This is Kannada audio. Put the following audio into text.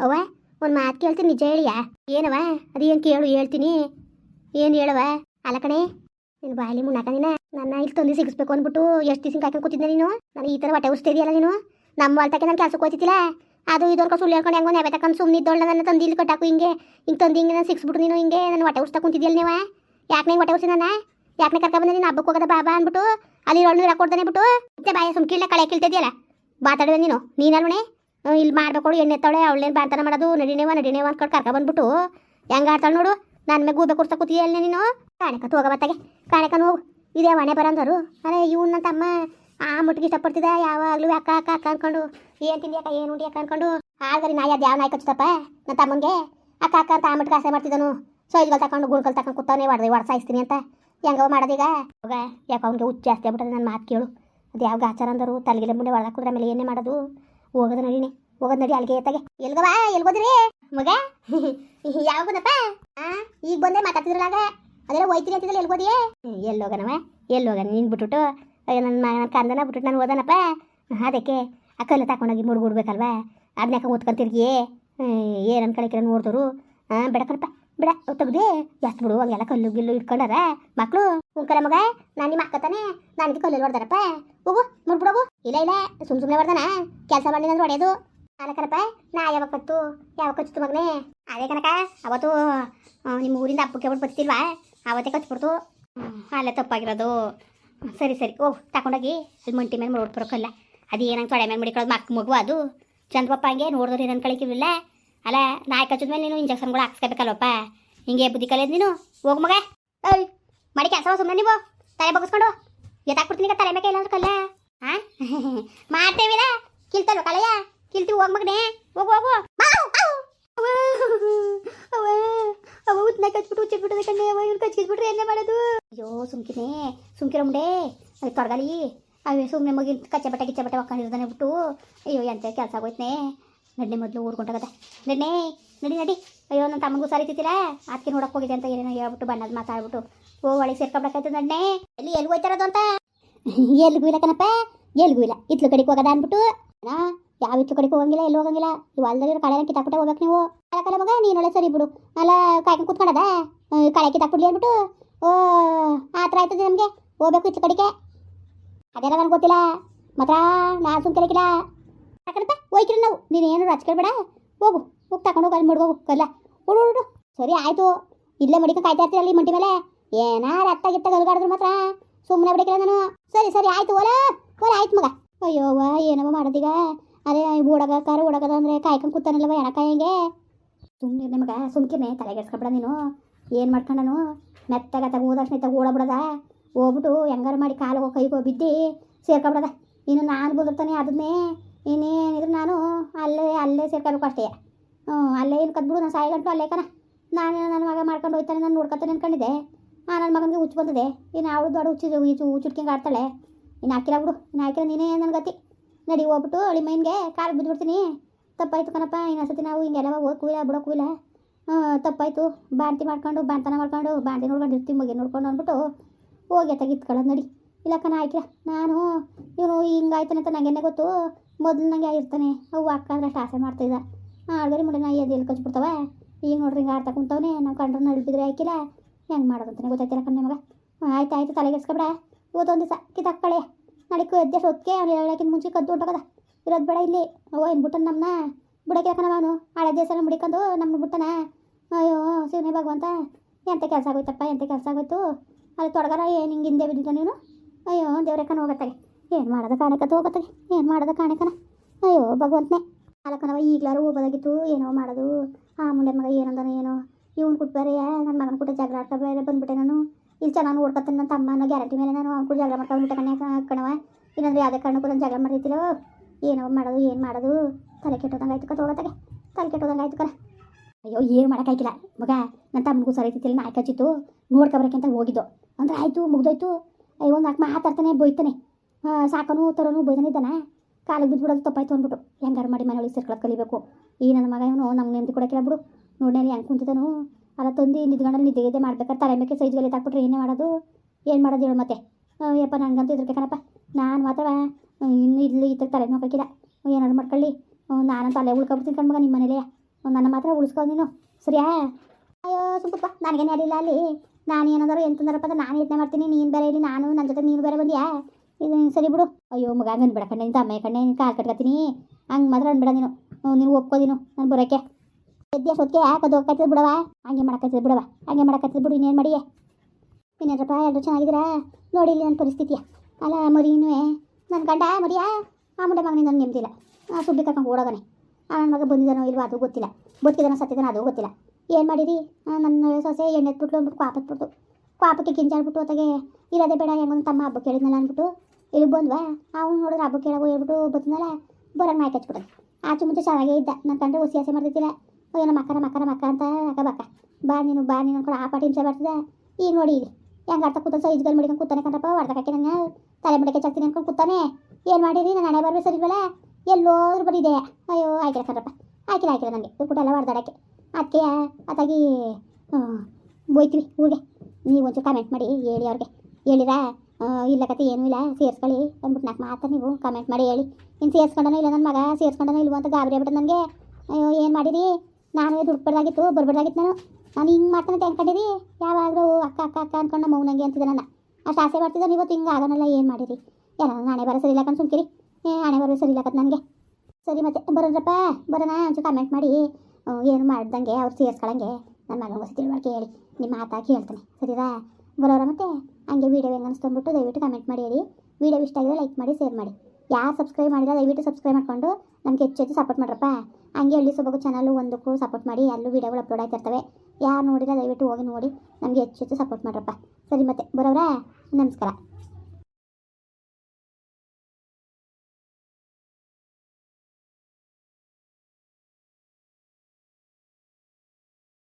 ಅವ್ವ, ಒಂದು ಮಾತು ಕೇಳ್ತೀನಿ ನಿಜ ಹೇಳಿಯಾ? ಏನವ ಅದೇನು ಕೇಳು, ಹೇಳ್ತೀನಿ. ಏನು ಹೇಳವ ಅಲ್ಲ ಕಣೆ, ನೀನು ಬಾಯಲ್ಲಿ ಮುನ್ನಾಕಿನ ನನ್ನ ಇಲ್ಲಿ ತಂದು ಸಿಗಿಸ್ಬೇಕು ಅಂದ್ಬಿಟ್ಟು ಎಷ್ಟು ದಿವಸ ಕಾಯ್ಕೊಂಡು ಕೂತಿದ್ದೆ ನೀನು? ನಾನು ಈ ಥರ ಹೊಟ್ಟೆ ಉಸ್ತಿದೆಯಲ್ಲ ನೀನು? ನಮ್ಮ ಹೊಲ್ತಕ್ಕೆ ನಾನು ಕೆಲಸಕ್ಕೆ ಹೋಗ್ತಿದ್ದಿಲ್ಲ ಅದು ಇದೊರ್ಕ ಸುಳ್ಳು ಹೇಳ್ಕೊಂಡು ಹೆಂಗೋ ನೆವೆ ತಕೊಂಡು ಸುಮ್ಮನೆ ಇದ್ದೋಳ ನನ್ನ ತಂದು ಇಲ್ಲಿ ಕಟ್ಟಾಕು ಹಿಂಗೆ ಹಿಂಗೆ ತಂದು ಹಿಂಗೆ ನಾನು ಸಿಕ್ಸ್ಬಿಟ್ಟು ನೀನು ಹಿಂಗೆ ನನ್ನ ಹೊಟ್ಟೆ ಉಸ್ತಾ ಕುಂತಿದ್ಯಲ್ಲ ನೀವ? ಯಾಕೆ ನಂಗೆ ಹೊಟ್ಟೆ ಉಸಿ ನನ್ನ? ಯಾಕೆ ಕರ್ಕ ಬಂದೆ ನೀನು? ಹಬ್ಬಕ್ಕೆ ಹೋಗೋದ ಬಾಬಾ ಅಂದ್ಬಿಟ್ಟು, ಅಲ್ಲಿ ಒಳ್ಳೆ ನೀರು ಹಾಕೊಡ್ತಾನೆ ಬಿಟ್ಟು ಮತ್ತೆ ಬಾಯ ಸುಮ್ ಕೀಳ್ಳೆ ಕಳೆ ಕೀಳ್ತಿದ್ಯಲ್ಲ? ಮಾತಾಡುವೆ ನೀನು? ನೀನಲ್ವಣೆ ಇಲ್ಲಿ ಮಾಡ್ಬೇಕು ಎಣ್ಣೆ ಎತ್ತವಳೆ ಅವಳೇನು ಬಾಂತನ ಮಾಡೋದು, ನಡಿನೇವ ನಡಿನೇವ ಅನ್ಕೊಂಡು ಕರ್ಕ ಬಂದ್ಬಿಟ್ಟು. ಹೆಂಗ ಆಡ್ತಾಳೆ ನೋಡು ನನ್ನ ಮೇಲೆ ಗೂಬೆ ಕೊಡ್ತಾ ಕೂತಿಯಲ್ಲ ನೀನು? ಕಾಣಕ ತೋಗ ಬತ್ತಾಗೆ, ಕಾಣಕ ನೋವು. ಇದೇ ಮನೆ ಬರಂದರು. ಅರೆ, ಇವ್ನ ನನ್ನ ತಮ್ಮ ಆ ಮುಟ್ಟಿಗೆ ಇಷ್ಟಪಡ್ತಿದ್ದ, ಯಾವಾಗಲೂ ಅಕ್ಕ ಅಕ್ಕ ಅಕ್ಕ ಅನ್ಕೊಂಡು, ಏನು ತಿಂಡಿ ಅಕ್ಕ ಏನು ಉಂಡಿ ಅಕ್ಕ ಅನ್ಕೊಂಡು ಆದ್ರೆ ನಾಯಿ, ಅದು ಯಾವ ನಾಯಿ ಕಚ್ಚುತ್ತಪ್ಪ ನನ್ನ ತಮ್ಮಂಗೆ. ಅಕ್ಕ ಅಕ್ಕ ಅಂತ ಆ ಮುಟ್ಟಿಗೆ ಆಸೆ ಮಾಡ್ತಿದ್ದನು. ಸೈಜ್ಗಳು ತಕೊಂಡು ಗುಳ್ಕಲ್ ತಕೊಂಡು ಕೂತಾನೆ ಹೊಡೆದು ಹೊಡ್ಸಾಯಿಸ್ತೀನಿ ಅಂತ. ಹೆಂಗವ ಮಾಡೋದೀಗ. ಹೋಗ, ಯಾಕೆ ಅವ್ನಿಗೆ ಹುಚ್ಚು ಜಾಸ್ತಿ ಆಗ್ಬಿಟ್ಟದೆ ನನ್ನ ಮಾತು ಕೇಳು. ಅದು ಯಾವಾಗ ಆಚಾರ ಅಂದರು? ತಲೆಗಿಲೆ ಮುಂದೆ ಒಳಗೆ ಕುದ್ರೆ ಮೇಲೆ ಏನೇ ಮಾಡೋದು? ಹೋಗೋದು ನಡಿನಿ ಹೋಗದ ನಡಿ ಅಲ್ಲಿಗೆ ಎತ್ತಾಗೆ. ಎಲ್ಗವಾ ಎಲ್ಗೋದ್ರಿ? ಮಗ? ಯಾವಾಗ ಬಂದಪ್ಪ ಆ, ಈಗ ಬಂದೆ ಮಾತಾಡ್ತಿದ್ರಲಾಗ ಅದೆಲ್ಲ ಎಲ್ಗೋದಿ? ಎಲ್ಲಿ ಎಲ್ಗೋದಿಯೇ ಎಲ್ಲಿ ಎಲ್ಲೋಗನ ನೀನು ಬಿಟ್ಬಿಟ್ಟು, ಅಯ್ಯೋ ನನ್ನ ನನ್ನ ಕಂದನ ಬಿಟ್ಬಿಟ್ಟು ನಾನು ಓದನಪ್ಪ ಅದಕ್ಕೆ ಆ ಕಲ್ಲು ತಗೊಂಡೋಗಿ ಮುಡ್ಗುಡ್ಬೇಕಲ್ವಾ? ಅದನ್ನ ಓದ್ಕೊಂತಿರ್ಗಿಯೇ ಏನು ಅನ್ಕೊಳಕ್ಕೆ ನೋಡಿದ್ರು? ಹಾಂ ಬೇಡ ಕಣಪ್ಪ, ಬಿಡ, ತೆಗ್ದೆ ಎಷ್ಟು ಬಿಡು, ಹಂಗೆಲ್ಲ ಕಲ್ಲು ಗಿಲ್ಲು ಇಟ್ಕೊಂಡಾರ ಮಕ್ಕಳು ಉಂಕರ ಮಗ, ನಾನು ನಿಮ್ಮ ಅಕ್ಕ ನಾನು ಇದು ಕಲ್ಲಲ್ಲಿ ಹೊಡೆದಾರಪ್ಪ. ಹೋಗು ಮುಡ್ಬಿಡೋಗು ಇಲ್ಲ ಇಲ್ಲ, ಸುಮ್ ಸುಮ್ಮನೆ ಹೊಡೆದಾನ. ಕೆಲಸ ಮಾಡಿ ಅಂದ್ರೆ ಹೊಡೆಯೋದು. ಕಣಪ್ಪ, ನಾ ಯಾವಾಗ ಕತ್ತು ಯಾವಾಗ ಕಚ್ಚಿತು ಮಗನೇ? ಅದೇ ಕನಕ ಅವತ್ತು ನಿಮ್ಮ ಊರಿಂದ ಹಬ್ಬಕ್ಕೆ ಬಿಟ್ಟು ಬರ್ತಿಲ್ವಾ ಅವತ್ತೇ ಕಚ್ಬಿಡ್ತು ಅಲ್ಲೇ ತಪ್ಪಾಗಿರೋದು. ಸರಿ ಸರಿ. ಓ ತಗೊಂಡೋಗಿ ಅಲ್ಲಿ ಮಂಟಿ ಮೇಲೆ ನೋಡ್ಬರೋಕಲ್ಲ ಅದು ಏನಂಗೆ ತೊಡೆ ಮೇಲೆ ಮಡಿಕೊಳ್ಳೋದು ಮಕ್ಕ ಮಗು ಅದು. ಚಂದ್ರಪ್ಪ ಹಂಗೆ ನೋಡಿದ್ರೆ ಏನಂತ ಕಳಿಕಿರಲಿಲ್ಲ. ಅಲ್ಲ, ನಾಯಿ ಕಚ್ಚಿದ ಮೇಲೆ ನೀನು ಇಂಜೆಕ್ಷನ್ಗಳು ಹಾಕ್ಸ್ಕೋಬೇಕಲ್ವಪ್ಪ ಹಿಂಗೆ ಬುದ್ಧಿ ಕಲಿಯೋದು ನೀನು? ಹೋಗು ಮಗ. ಮಾಡಿ ಕೆಲಸ ಸುಮ್ಮನೆ ನೀವು. ತಲೆ ಬಗ್ಸ್ಕೊಂಡು. ಎತ್ತಾಕ್ಬಿಡ್ತೀನಿ ತಲೆ ಮೇಲೆ ಇಲ್ಲ ಕಲ್ಲ. ಹಾಂ ಮಾಡ್ತೇವಿಲ್ಲ ಕಿಲ್ತಲ್ವ ಕಲೆಯ ಕಿಲ್ತೀವಿ ಹೋಗ್ ಮಗನೇ. ಹೋಗು ಹೋಗು. ಅವ ಉದ್ನ ಕಚ್ಬಿಟ್ಟು ಉಚ್ಚಿಟ್ಬಿಟ್ಟದೆ ಕಣ್ಣೆ ಅವ ಇವ್ರು ಕಚ್ಚಿಸ್ಬಿಟ್ರೆ ಏನೇ ಮಾಡೋದು. ಅಯ್ಯೋ, ಸುಮ್ಕಿನೇ, ಸುಮ್ಕಿರ ಮುಂಡೆ. ಅದು ತೊಡಗಲಿ ಅವೆ ಸುಮ್ಮನೆ ಮಗಿನ ಕಚ್ಚೆ ಬಟ್ಟೆ ಕಿಚ್ಚೆ ಬಟ್ಟೆ ಹಾಕೊಂಡಿರ್ದಾನೆ ಬಿಟ್ಟು. ಅಯ್ಯೋ, ಎಂತ ಕೆಲಸ ಆಗೋಯ್ತನೆ. ನಡ್ನೆ ಮೊದಲು ಊರ್ಕೊಂಡಾಗದ ನಡ್ನೆ ನಡಿ ನಡಿ. ಅಯ್ಯೋ ನನ್ನ ತಮ್ಮಗೂ ಸರಿತಿತ್ತಿಲ್ಲ ಅದಕ್ಕೆ ನೋಡಕ್ ಹೋಗಿದೆ ಅಂತ ಏನೇನೋ ಹೇಳ್ಬಿಟ್ಟು ಬಣ್ಣದ ಮಾತಾಡ್ಬಿಟ್ಟು. ಓ, ಒಳಗೆ ಸೇರ್ಕೊಬೇಕಾಯ್ತು ನಡ್ನೆ ಎಲ್ಲಿ ಎಲ್ಲಿ ಹೋಯ್ತಾರದು ಅಂತ? ಎಲ್ಗೂ ಇಲ್ಲ ಕಣಪ್ಪ. ಎಲ್ಗೂ ಇಲ್ಲ. ಇತ್ಲು ಕಡೆಗೆ ಹೋಗದ ಅಂದ್ಬಿಟ್ಟು ಯಾವ ಇತ್ತು ಕಡೆಗೆ ಹೋಗಂಗಿಲ್ಲ, ಎಲ್ಲಿ ಹೋಗಂಗಿಲ್ಲ? ಈ ಹೊಲ್ದಲ್ಲಿರೋ ಕಳೆನ ಕಿತ್ತಾಕ್ಬಿಟ್ಟೆ ಹೋಗ್ಬೇಕು ನೀವು. ಕಳಕಲ್ಲ ಕಲ ಮಗ, ನೀನು ಒಳ್ಳೆ ಸರಿ ಬಿಡು. ಅಲ್ಲ, ಕಾಯ್ಕೊಂಡು ಕೂತ್ಕೊಂಡದ? ಕಳೆ ಕಿತ್ತಾಕ್ಬಿಡ್ಲಿ ಅಂದ್ಬಿಟ್ಟು ಓ ಆ ಥರ ಆಯ್ತದೆ ನಮಗೆ. ಹೋಗ್ಬೇಕು ಇತ್ತು ಕಡೆಗೆ. ಅದೆಲ್ಲ ನನಗೆ ಗೊತ್ತಿಲ್ಲ. ಮಾತ್ರ ನಾನು ಸುಮ್ ಕೆಳಗಿಲ್ಲ ಯಾಕಂತ? ಹೋಯ್ಕಿರಿ ನಾವು. ನೀನು ಏನು ರಾಜಕೀಯ ಹೋಗು. ಹೋಗಿ ತಗೊಂಡು ಹೋಗಿ, ಅಲ್ಲಿ ಮಡ್ಗೋಗು ಕಲ್ಲ ಹುಡು ಹುಡು ಸರಿ, ಆಯಿತು. ಇಲ್ಲೇ ಮಡಿಕ ಕಾಯ್ತಾ ಇರ್ತೀರ ಅಲ್ಲಿ ಮಂಟಿ ಮೇಲೆ? ಏನಾರು ಅತ್ತ ಗಿತ್ತ ಗಲ್ಗಾಡಿದ್ರು ಮಾತ್ರ. ಸುಮ್ಮನೆ ಬಿಡಕಿಲ್ಲ ನಾನು. ಸರಿ ಸರಿ, ಆಯ್ತು ಓಲ ಓಲ ಆಯ್ತು ಮಗ. ಅಯ್ಯೋವ ಏನವ ಮಾಡೋದೀಗ? ಅದೇ ಓಡಗ ಕಾರ ಓಡಗದ ಅಂದರೆ ಕಾಯ್ಕೊಂಡು ಕೂತಾನಲ್ಲವ ಎಣಕಾಯಂಗೆ ಸುಮ್ಮನೆ ಮಗ ಸುಮ್ಕಿರ್ನೆ ತಲೆಗೆಡ್ಸ್ಕೊಬಿಡ ನೀನು. ಏನು ಮಾಡ್ಕೊಂಡನು ಮೆತ್ತಗ ತಗ ಹೋದಕ್ಷಣ ತಗ ಓಡಬಿಡದ ಹೋಗ್ಬಿಟ್ಟು ಹೆಂಗಾರು ಮಾಡಿ ಕಾಲಿಗೋ, ಕೈಗೋ ಬಿದ್ದು ಸೇರ್ಕೊಬಿಡದ. ಇನ್ನು ನಾನು ಬಂದಿರ್ತಾನೆ ಅದನ್ನೇ. ಇನ್ನೇನಿದ್ರು ನಾನು ಅಲ್ಲೇ ಅಲ್ಲೇ ಸೇರ್ಕೋಬೇಕು ಅಷ್ಟೇ. ಹ್ಞೂ ಅಲ್ಲೇ ಏನು ಕದ್ಬಿಡು, ನಾನು ಸಾಯಿ ಗಂಟು ಅಲ್ಲೇ ಕಣ. ನಾನು ನನ್ನ ಮಗ ಮಾಡ್ಕೊಂಡು ಹೋಗ್ತಾನೆ ನಾನು ನೋಡ್ಕೊತಾನೆ ಅನ್ಕೊಂಡಿದ್ದೆ. ಆ ನನ್ನ ಮಗನಿಗೆ ಹುಚ್ಚು ಬಂದಿದೆ. ಇನ್ನು ಅವಳು ದೊಡ್ಡ ಹುಚ್ಚು ಹುಚ್ಚು ಹುಚ್ಚುಡ್ಕಿಂಗ್ ಆಡ್ತಾಳೆ. ಇನ್ನು ಹಾಕಿಲ್ಲ ಬಿಡು, ಇನ್ನು ಹಾಕಿಲ್ಲ ನೀನೇ ನನ್ನ ಗತಿ. ನಡಿ ಹೋಗ್ಬಿಟ್ಟು ಅಳಿ ಮೈನ್ಗೆ ಕಾಲು ಬಿದ್ದುಬಿಡ್ತೀನಿ ತಪ್ಪಾಯ್ತು ಕಣಪ್ಪ ಇನ್ನೊಂದ್ಸತಿ ನಾವು ಹಿಂಗೆಲ್ಲ ಬಿಡೋ ಕೂಯಿಲ್ಲ ತಪ್ಪಾಯ್ತು. ಬಾಣ್ತಿ ಮಾಡ್ಕೊಂಡು, ಬಾಣ್ತನ ಮಾಡ್ಕೊಂಡು, ಬಾಣ್ತಿ ನೋಡ್ಕೊಂಡು ಇರ್ತೀನಿ ಮಗಿ ನೋಡ್ಕೊಂಡು ಅಂದ್ಬಿಟ್ಟು ಹೋಗಿ ತೆಗಿತ್ಕೊಳ್ಳೋದು ನಡಿ. ಇಲ್ಲ ಕಣ ಹಾಕಿರ ನಾನು, ಇವನು ಹಿಂಗಾಯ್ತಾನಂತ ಅಂತ ನಂಗೆನ್ನೇ ಗೊತ್ತು. ಮೊದಲು ನಂಗೆ ಇರ್ತಾನೆ? ಅವು ಅಕ್ಕ ಅಂದ್ರೆ ಅಷ್ಟು ಆಸೆ ಮಾಡ್ತಿದ್ದ ಆಡ್ಗರಿ ಮುಡಿ ನಾ ಎದ್ದು ಎಲ್ಲಿ ಕಚ್ಬಿಡ್ತಾವ? ಈಗ ನೋಡ್ರಿ ಹಿಂಗೆ ಆಡ್ತಾ ಕುಂತವನೆ, ನಾವು ಕಂಡ್ರೆ ನಡ್ಬಿದ್ರೆ ಆಯ್ಕಿಲ್ಲ ಹೆಂಗೆ ಮಾಡೋದಂತಾನೆ ಗೊತ್ತಾಯ್ತಿಲ್ಲ ಕಣ್ಣೆ ಮಗ ಆಯ್ತು ಆಯ್ತು ತಲೆಗೆಡ್ಸ್ಕೊಬೇಡ ಓದೊಂದು ದಿವಸ ಕಿತ್ತಾಕ್ಕೊಳ್ಳಿ ನಡಿಕು ಎದ್ದೆ ಹೊತ್ತಿಗೆ ಅವ್ನು ಹೇಳಕ್ಕಿಂತ ಮುಂಚೆ ಕದ್ದು ಹೊಂಟೋಗದ ಇರೋದು ಬೇಡ ಇಲ್ಲಿ. ಓ ಏನು ಬಿಟ್ಟನ ನಮ್ಮನ್ನ ಬಿಡಕ್ಕೆ ಯಾಕನ ಅವನು ಹಳೆ ದೇಶನ ಮುಡಿಕೊಂಡು ನಮ್ಮನ್ನ ಬಿಟ್ಟನ. ಅಯ್ಯೋ, ಶಿವನೇ ಭಗವಂತ. ಎಂತ ಕೆಲಸ ಆಗೋಯ್ತಪ್ಪ, ಎಂತ ಕೆಲಸ ಆಗೋಯ್ತು? ಅಲ್ಲಿ ತೊಡಗರ ಏನು ಹಿಂಗೆ ಹಿಂದೆ ಬಿದ್ದಿದ್ದ ನೀನು? ಅಯ್ಯೋ ದೇವ್ರಕ್ಕನ ಹೋಗತ್ತಾಗೆ ಏನು ಮಾಡೋದ ಕಾಣಕತ್ತ ಹೋಗತ್ತಾಗೆ ಏನು ಮಾಡೋದ ಕಾಣಕನ ಅಯ್ಯೋ, ಭಗವಂತನೇ. ಅಲ್ಲಕನವ ಈಗ್ಲಾರು ಹೋಗೋದಾಗಿತ್ತು. ಏನೋ ಮಾಡೋದು. ಆ ಮುಂಡೆ ಮಗ ಏನಂದನ ಏನೋ. ಇವ್ನು ಕೊಟ್ಬೇರೆ ನನ್ನ ಮಗನ ಕೂಡ ಜಗಳ ಆಡ್ತಾ ಬೇರೆ ಬಂದ್ಬಿಟ್ಟೆ ನಾನು. ಇಲ್ಲಿ ಚೆನ್ನಾಗಿ ನೋಡ್ಕೊತಾನೆ ನನ್ನ ತಮ್ಮ ಅನ್ನೋ ಗ್ಯಾರಂಟಿ ಮೇಲೆ ನಾನು ಅವ್ನು ಕೂಡ ಜಗಳ ಮಾಡ್ಕೊಂಡ್ಬಿಟ್ಟೆ ಕಣ್ಣ ಕಣವ. ಇನ್ನಂದ್ರೆ ಯಾವುದೇ ಕಾರಣಕ್ಕೂ ನಾನು ಜಗಳ ಮಾಡಿರ್ತಿಲ್ಲೋ ಏನೋ ಮಾಡೋದು, ಏನು ಮಾಡೋದು? ತಲೆ ಕೆಟ್ಟೋದಂಗೆ ಆಯ್ತು ಕತ್ ತಲೆ ಕೆಟ್ಟೋದಂಗೆ ಆಯ್ತು ಕಣ. ಅಯ್ಯೋ, ಏನು ಮಾಡೋಕ್ಕಾಗಿಲ್ಲ ಮಗ ನನ್ನ ತಮ್ಮನಿಗೂ ಸರಿ ಇರ್ತಿಲ್ಲ ನಾಯ್ಕಚ್ಚಿತ್ತು ನೋಡ್ಕೊಬರಕ್ಕೆ ಅಂತ ಹೋಗಿದ್ದು. ಅಂದ್ರೆ ಆಯಿತು, ಮುಗ್ದೋಯ್ತು. ಅಯ್ಯೋ, ಒಂದು ನಾಲ್ಕು ಮಾತಾಡ್ತಾನೆ, ಬೈತಾನೆ. ಸಾಕನು, ತರೋನು ಬೈತಾನೆ ಇದ್ದಾನೆ. ಕಾಲಿಗೆ ಬಿದ್ದುಬಿಡೋದು ತಪ್ಪಾಯ್ತು ಅಂದ್ಬಿಟ್ಟು. ಹೆಂಗಾರು ಮಾಡಿ ಮನೆ ಒಳಗೆ ಸೇರ್ಕೊಳಕ್ಕೆ ಕಲಿಬೇಕು. ಈ ನನ್ನ ಮಗ ಇವನು, ನಮ್ಗೆ ನೆಮ್ಮದಿ ಕೊಡೋಕ್ಕಿಲ್ಲ ಬಿಡು ನೋಡಿನಲ್ಲಿ ಹೆಂಗೆ ಕುಂತಿದ್ದಾನು. ಅಲ್ಲ ತಂದು ನಿದ್ಗಂಡಲ್ಲಿ ನಿದ್ದೆ ಇದೆ ಮಾಡ್ಬೇಕಾದ್ರೆ ತಲೆ ಮೇಲೆ ಸೈಜ್ಗಲ್ಲಿ ತಾಕ್ಬಿಟ್ರೆ ಏನೇ ಮಾಡೋದು? ಏನು ಮಾಡೋದು ಹೇಳು ಮತ್ತೆ. ಯಪ್ಪ, ನನಗಂತೂ ಇದ್ರಕ್ಕೆ ಕಣಪ್ಪ. ನಾನು ಮಾತ್ರ ಇನ್ನು ಇಲ್ಲಿ ಈ ಥರ ತಲೆ ನೋಡೋಕ್ಕಿಲ್ಲ ಏನಾದ್ರು ಮಾಡ್ಕೊಳ್ಳಿ. ನಾನು ಅಲ್ಲೇ ಉಳ್ಕೊಬಿಡ್ತೀನಿ ಕಣ್ಮಗ ನಿಮ್ಮ ಮನೇಲೆ ನನ್ನ ಮಾತ್ರ ಉಳಿಸ್ಕೊ ನೀನು. ಸರಿಯಾ? ಅಯ್ಯೋ ಸುಮ್ಮಪ್ಪ ನನಗೇನೇ ಹೇಳಿಲ್ಲ ಅಲ್ಲಿ? ನಾನು ಏನಾದರೂ ಎಂತಂದ್ರಪ್ಪ ನಾನು ಯತ್ನ ಮಾಡ್ತೀನಿ. ನೀನು ಬೇರೆ ಇಲ್ಲಿ ನಾನು ನನ್ನ ಜೊತೆ ನೀನು ಬೇರೆ ಬಂದ್ಯಾ? ಇದು ಸರಿ ಬಿಡು. ಅಯ್ಯೋ, ಮಗ ಹಂಗನ್ ಬಿಡ ಕಣ್ಣೆ ನಿಂತ ಅಮ್ಮ ಕಣ್ಣೆ, ನಿನ್ ಕಾಲು ಹಂಗೆ ಮಾತ್ರ ಅನ್ಬಿಡ ನೀನು. ನೀನು ಒಪ್ಕೋದಿನು ನಾನು ಬರೋಕ್ಕೆ ಎದ್ದೆ ಸೊತ್ಕೆ ಯಾಕದು ಕತ್ತಿದ್ರು ಬಿಡವ ಹಂಗೆ ಮಾಡಕತ್ತದ ಬಿಡವ ಹಂಗೆ ಮಾಡಕತ್ತದ ಬಿಡು, ಇನ್ನೇನು ಮಾಡಿಯೇ. ಇನ್ನೇನಪ್ಪ ಎಲ್ಲರೂ ಚೆನ್ನಾಗಿದ್ದೀರಾ? ನೋಡಿ ಇಲ್ಲಿ ನನ್ನ ಪರಿಸ್ಥಿತಿಯ. ಅಲ್ಲ, ಮರಿನೂ ನನ್ನ ಗಂಡ ಮರಿಯ? ಆ ಮುಂಡೆ ಮಗನಿಂದ ನನಗೆ ನೆಮ್ಮದಿಲ್ಲ ಆ ಸುಬ್ಬಿ ಕರ್ಕೊಂಡು ಓಡೋಗನೆ. ಆ ನನ್ನ ಮಗ ಬಂದಿದ್ದಾನೋ ಇಲ್ವೋ ಅದು ಗೊತ್ತಿಲ್ಲ. ಬದುಕಿದಾನೋ ಸತ್ತಿದ್ದಾನೋ ಅದು ಗೊತ್ತಿಲ್ಲ. ಏನು ಮಾಡಿರಿ? ನನ್ನ ಸೊಸೆ ಎಣ್ಣೆ ಎತ್ಬಿಟ್ಲು ಅಂದ್ಬಿಟ್ಟು ಕ್ವಾಪತ್ಬಿಟ್ಟು ಕ್ವಾಪಕ್ಕೆ ಕಿಂಚಾಡ್ಬಿಟ್ಟು ಅತ್ತಾಗೆ, ಇರೋದೇ ಬೇಡ ಹೆಂಗೊಂದು ತಮ್ಮ ಹಬ್ಬಕ್ಕೆ ಹೇಳಿದ್ನಲ್ಲ ಅಂದ್ಬಿಟ್ಟು. ಇಲ್ಲಿ ಬಂದ್ವಾ? ಅವ್ನು ನೋಡಿದ್ರೆ ಹಬ್ಬ ಕೇಳೋ ಹೇಳ್ಬಿಟ್ಟು ಬತ್ತಿನಲ್ಲ ಬರೋಣ ನಾಯ್ಕೆ ಹಚ್ಬಿಡೋದು ಆಚೆ ಮುಂಚೆ ಚೆನ್ನಾಗೇ ಇದ್ದ ನನ್ನ ಕಂಡ್ರೆ ಹುಸಿ ಆಸೆ ಮಾಡ್ತಿದ್ದಿಲ್ಲ. ಅಯ್ಯೋ, ನಮ್ಮ ಅಕ್ಕನ ಮಕ್ಕನ ಮಕ್ಕ ಅಂತ ಅಕ್ಕ ಬಕ್ಕ ಬಾ ನೀನು ಬಾ ನೀನು ಕೂಡ ಆ ಪಾಟಿ ಹಿಂಸೆ ಬರ್ತದೆ ಈಗ ನೋಡಿ ಇಲ್ಲಿ, ಹೆಂಗೆ ಅರ್ಥ ಕೂತ ಸೈಜ್ಗಳು ಮಡಿಕೊಂಡು ಕೂತಾನೆ ಕಂಡಪ್ಪ ಹೊಡ್ದಕ್ಕೆ ನನ್ನ ತಲೆ ಮಡಿಕೆ ಚಾಕ್ತೀನಿ ಅನ್ಕೊಂಡು ಕೂತಾನೆ. ಏನು ಮಾಡಿರಿ? ನಾನು ಹಣೆ ಬರಬೇಕು ಸರಿ ಇಲ್ವಲ್ಲ ಎಲ್ಲೋದ್ರು ಬಂದಿದೆ ಅಯ್ಯೋ ಆಯ್ಕೆ ಕಣ್ರಪ್ಪ ಆಯ್ಕಿಲ್ಲ ಆಯ್ಕಿಲ್ಲ ನನಗೆ ದುಡ್ಡು ಎಲ್ಲ ಹೊಡೆದಾಡಕ್ಕೆ ಅದಕ್ಕೆ ಅದಾಗಿ ಬೋಯ್ತೀವಿ ಊರಿಗೆ. ನೀವು ಒಂಚೂರು ಕಮೆಂಟ್ ಮಾಡಿ ಹೇಳಿ ಅವ್ರಿಗೆ. ಹೇಳಿರಾ? ಇಲ್ಲ ಕತೆ, ಏನೂ ಇಲ್ಲ. ಸೇರಿಸ್ಕೊಳ್ಳಿ. ಅಂದ್ಬಿಟ್ಟು ನಾಲ್ಕು ಮಾತ್ರ ನೀವು ಕಮೆಂಟ್ ಮಾಡಿ ಹೇಳಿ. ಇನ್ನು ಸೇರಿಸ್ಕೊಂಡನೋ ಇಲ್ಲ ನನ್ನ ಮಗ ಸೇರಿಸ್ಕೊಂಡನೋ ಇಲ್ವೋ ಅಂತ ಗಾಬರಿ ಆಗ್ಬಿಟ್ಟು ನನಗೆ. ಅಯ್ಯೋ, ಏನು ಮಾಡಿರಿ ನಾನು ದುಡ್ಡು ಬಡ್ದಾಗಿತ್ತು ಬರ್ಬಾರ್ದಾಗಿತ್ತು ನಾನು. ನಾನು ಹಿಂಗೆ ಮಾಡ್ತಾನೆ ಅನ್ಕೊಂಡಿರಿ ಯಾವಾಗಲೂ ಅಕ್ಕ ಅಕ್ಕ ಅಕ್ಕ ಅಂದ್ಕೊಂಡು ನಮ್ಮ ಮೌನಂಗೆ ಅಂತಿದ್ದೆ ನನ್ನ ಅಷ್ಟು ಆಸೆ ಮಾಡ್ತಿದ್ದೆ ಇವತ್ತು ಹಿಂಗೆ ಆಗೋನಲ್ಲ, ಏನು ಮಾಡಿರಿ ಏನೋ ನಾಳೆ ಬರೋ ಸರಿ ಇಲ್ಲ ಕಣ್ ಸುಮ್ಕಿರಿ. ಏ, ಹಣೆ ಬರೋ ಸರಿ ಇಲ್ಲ ಕತ್ ನನಗೆ. ಸರಿ ಮತ್ತೆ, ಬರೋದ್ರಪ್ಪ? ಬರೋಣ, ಒಂಚೂರು ಕಮೆಂಟ್ ಮಾಡಿ. ಏನು ಮಾಡ್ದಂಗೆ, ಅವ್ರು ಸೇರಿಸ್ಕೊಳಂಗೆ. ನನ್ನ ಮಗ ತಿಳುವಳಿಕೆ ಹೇಳಿ. ನಿಮ್ಮ ಮಾತಾಗಿ ಹೇಳ್ತಾನೆ ಸರಿರಾ ಬರೋರ ಮತ್ತೆ? ಹಂಗೆ ವೀಡಿಯೋ ಹೆಂಗೆ ಅನಿಸ್ತಂದ್ಬಿಟ್ಟು ದಯವಿಟ್ಟು ಕಮೆಂಟ್ ಮಾಡಿ ಹೇಳಿ. ವೀಡಿಯೋ ಇಷ್ಟ ಆಗಿದ್ರೆ ಲೈಕ್ ಮಾಡಿ ಶೇರ್ ಮಾಡಿ. ಯಾರು ಸಬ್ಸ್ಕ್ರೈಬ್ ಮಾಡಿಲ್ಲ, ದಯವಿಟ್ಟು ಸಬ್ಸ್ಕ್ರೈಬ್ ಮಾಡ್ಕೊಂಡು ನಮ್ಗೆ ಹೆಚ್ಚು ಹೆಚ್ಚು ಸಪೋರ್ಟ್ ಮಾಡ್ರಪ್ಪ. ಹಂಗೆ ಹಳ್ಳಿ ಸೊಬಗು ಚಾನಲ್ ಒಂದಕ್ಕೂ ಸಪೋರ್ಟ್ ಮಾಡಿ, ಅಲ್ಲೂ ವೀಡಿಯೋಗಳು ಅಪ್ಲೋಡ್ ಆಗ್ತಿರ್ತವೆ ಯಾರು ನೋಡಿಲ್ಲ, ದಯವಿಟ್ಟು ಹೋಗಿ ನೋಡಿ. ನಮಗೆ ಹೆಚ್ಚು ಹೆಚ್ಚು ಸಪೋರ್ಟ್ ಮಾಡ್ರಪ್ಪ. ಸರಿ ಮತ್ತೆ ಬರೋರಾ ನಮಸ್ಕಾರ.